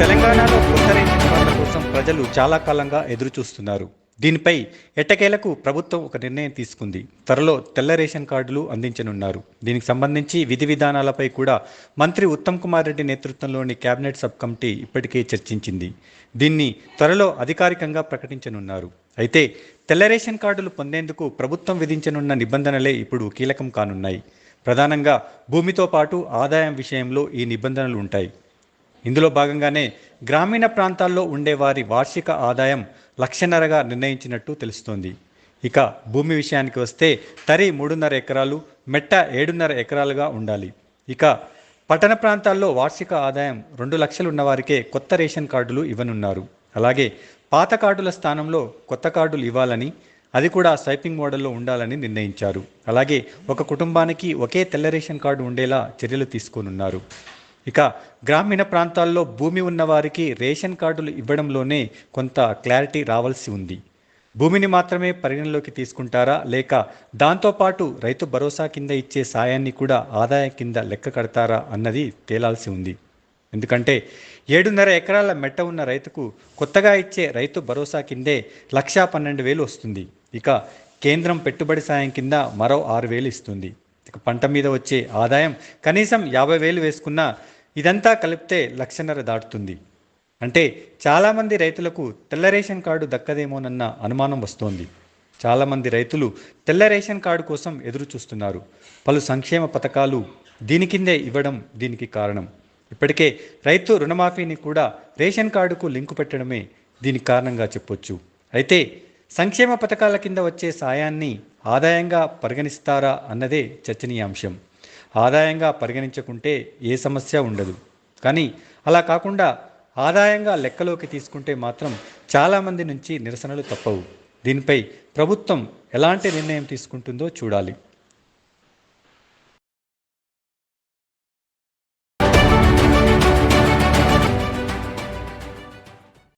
తెలంగాణలో కొత్త రేషన్ కార్డుల కోసం ప్రజలు చాలా కాలంగా ఎదురుచూస్తున్నారు. దీనిపై ఎట్టకేలకు ప్రభుత్వం ఒక నిర్ణయం తీసుకుంది. త్వరలో తెల్ల రేషన్ కార్డులు అందించనున్నారు. దీనికి సంబంధించి విధి విధానాలపై కూడా మంత్రి ఉత్తమ్ కుమార్ రెడ్డి నేతృత్వంలోని కేబినెట్ సబ్ కమిటీ ఇప్పటికే చర్చించింది. దీన్ని త్వరలో అధికారికంగా ప్రకటించనున్నారు. అయితే తెల్ల రేషన్ కార్డులు పొందేందుకు ప్రభుత్వం విధించనున్న నిబంధనలే ఇప్పుడు కీలకం కానున్నాయి. ప్రధానంగా భూమితో పాటు ఆదాయం విషయంలో ఈ నిబంధనలు ఉంటాయి. ఇందులో భాగంగానే గ్రామీణ ప్రాంతాల్లో ఉండే వారి వార్షిక ఆదాయం లక్షన్నరగా నిర్ణయించినట్టు తెలుస్తోంది. ఇక భూమి విషయానికి వస్తే తరి మూడున్నర ఎకరాలు మెట్ట ఏడున్నర ఎకరాలుగా ఉండాలి. ఇక పట్టణ ప్రాంతాల్లో వార్షిక ఆదాయం రెండు లక్షలు ఉన్నవారికే కొత్త రేషన్ కార్డులు ఇవ్వనున్నారు. అలాగే పాత కార్డుల స్థానంలో కొత్త కార్డులు ఇవ్వాలని అది కూడా స్వైపింగ్ మోడల్లో ఉండాలని నిర్ణయించారు. అలాగే ఒక కుటుంబానికి ఒకే తెల్ల రేషన్ కార్డు ఉండేలా చర్యలు తీసుకోనున్నారు. ఇక గ్రామీణ ప్రాంతాల్లో భూమి ఉన్నవారికి రేషన్ కార్డులు ఇవ్వడంలోనే కొంత క్లారిటీ రావాల్సి ఉంది. భూమిని మాత్రమే పరిగణలోకి తీసుకుంటారా లేక దాంతోపాటు రైతు భరోసా కింద ఇచ్చే సాయాన్ని కూడా ఆదాయం కింద లెక్క కడతారా అన్నది తేలాల్సి ఉంది. ఎందుకంటే ఏడున్నర ఎకరాల మెట్ట ఉన్న రైతుకు కొత్తగా ఇచ్చే రైతు భరోసా కిందే లక్షా పన్నెండు వేలు వస్తుంది. ఇక కేంద్రం పెట్టుబడి సాయం కింద మరో ఆరు వేలు ఇస్తుంది. ఇక పంట మీద వచ్చే ఆదాయం కనీసం యాభై వేలు వేసుకున్నా ఇదంతా కలిపితే లక్షన్నర దాటుతుంది. అంటే చాలామంది రైతులకు తెల్ల రేషన్ కార్డు దక్కదేమోనన్న అనుమానం వస్తోంది. చాలామంది రైతులు తెల్ల రేషన్ కార్డు కోసం ఎదురు చూస్తున్నారు పలు సంక్షేమ పథకాలు దీని కిందే ఇవ్వడం దీనికి కారణం. ఇప్పటికే రైతు రుణమాఫీని కూడా రేషన్ కార్డుకు లింకు పెట్టడమే దీనికి కారణంగా చెప్పొచ్చు. అయితే సంక్షేమ పథకాల కింద వచ్చే సాయాన్ని ఆదాయంగా పరిగణిస్తారా అన్నదే చర్చనీయాంశం. ఆదాయంగా పరిగణించకుంటే ఏ సమస్య ఉండదు. కానీ అలా కాకుండా ఆదాయంగా లెక్కలోకి తీసుకుంటే మాత్రం చాలామంది నుంచి నిరసనలు తప్పవు. దీనిపై ప్రభుత్వం ఎలాంటి నిర్ణయం తీసుకుంటుందో చూడాలి.